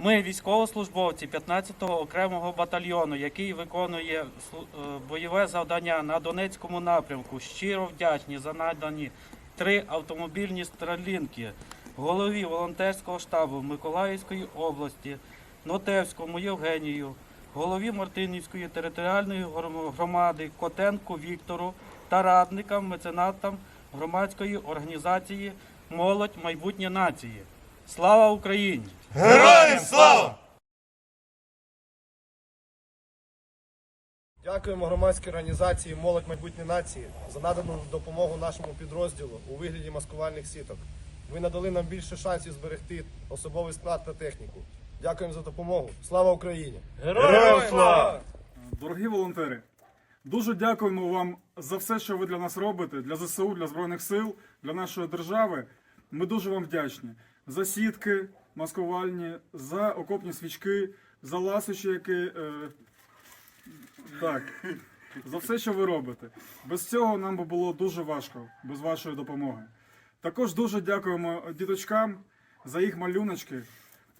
Ми, військовослужбовці 15-го окремого батальйону, який виконує е, бойове завдання на Донецькому напрямку, щиро вдячні за надані три автомобільні стрілінки голові волонтерського штабу Миколаївської області, Нотевському Євгенію, голові Мартинівської територіальної громади Котенку Віктору та радникам, меценатам громадської організації Молодь майбутнє нації. Слава Україні! Героям слава! Дякуємо громадській організації Молодь майбутнє нації за надану допомогу нашому підрозділу у вигляді маскувальних сіток. Ви надали нам більше шансів зберегти особовий склад та техніку. Дякуємо за допомогу. Слава Україні! Героям слава! Дорогі волонтери, дуже дякуємо вам за все, що ви для нас робите, для ЗСУ, для Збройних сил, для нашої держави. Ми дуже вам вдячні за сітки маскувальні, за окопні свічки, за ласощі, які. Е, так, за все, що ви робите. Без цього нам би було дуже важко, без вашої допомоги. Також дуже дякуємо діточкам за їх малюночки.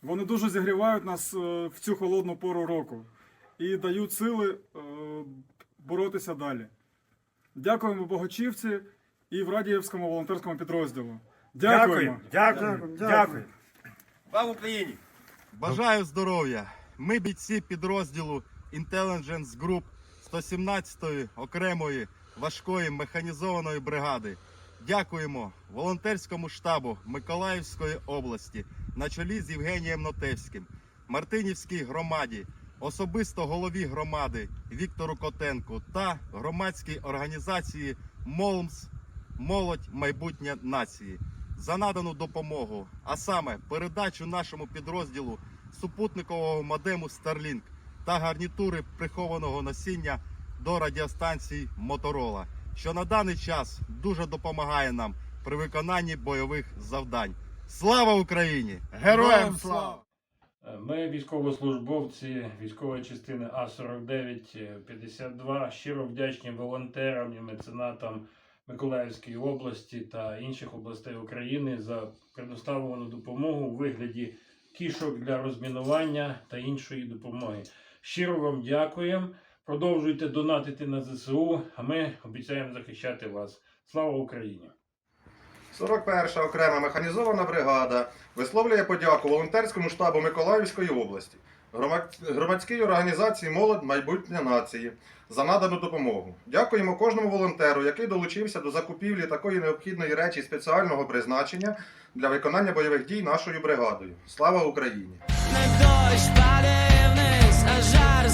Вони дуже зігрівають нас е, в цю холодну пору року і дають сили е, боротися далі. Дякуємо Богачівці і в Радіївському волонтерському підрозділу. Дякуємо. Дякую, дякую. Слава Україні! Бажаю здоров'я! Ми бійці підрозділу Intelligence Group 117-ї окремої важкої механізованої бригади. Дякуємо волонтерському штабу Миколаївської області на чолі з Євгенієм Нотевським, Мартинівській громаді, особисто голові громади Віктору Котенку та громадській організації Молмс Молодь майбутнє нації за надану допомогу, а саме передачу нашому підрозділу супутникового модему Starlink та гарнітури прихованого носіння до радіостанцій Моторола, що на даний час дуже допомагає нам при виконанні бойових завдань. Слава Україні! Героям слава! Ми, військовослужбовці військової частини А4952, щиро вдячні волонтерам і меценатам Миколаївської області та інших областей України за предоставлену допомогу у вигляді кішок для розмінування та іншої допомоги. Щиро вам дякуємо. Продовжуйте донатити на ЗСУ, а ми обіцяємо захищати вас. Слава Україні! 41-ша окрема механізована бригада висловлює подяку волонтерському штабу Миколаївської області, громадській організації Молодь майбутнє нації за надану допомогу. Дякуємо кожному волонтеру, який долучився до закупівлі такої необхідної речі спеціального призначення для виконання бойових дій нашою бригадою. Слава Україні! А жар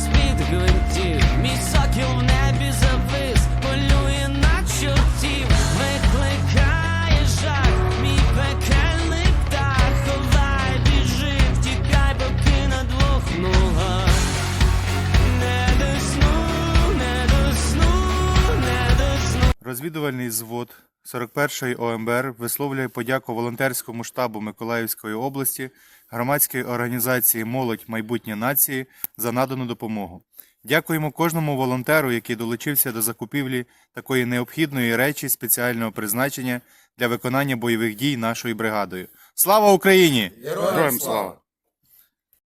Розвідувальний звод 41-ї ОМБР висловлює подяку волонтерському штабу Миколаївської області, громадській організації Молодь майбутнє нації за надану допомогу. Дякуємо кожному волонтеру, який долучився до закупівлі такої необхідної речі спеціального призначення для виконання бойових дій нашою бригадою. Слава Україні! Героям слава!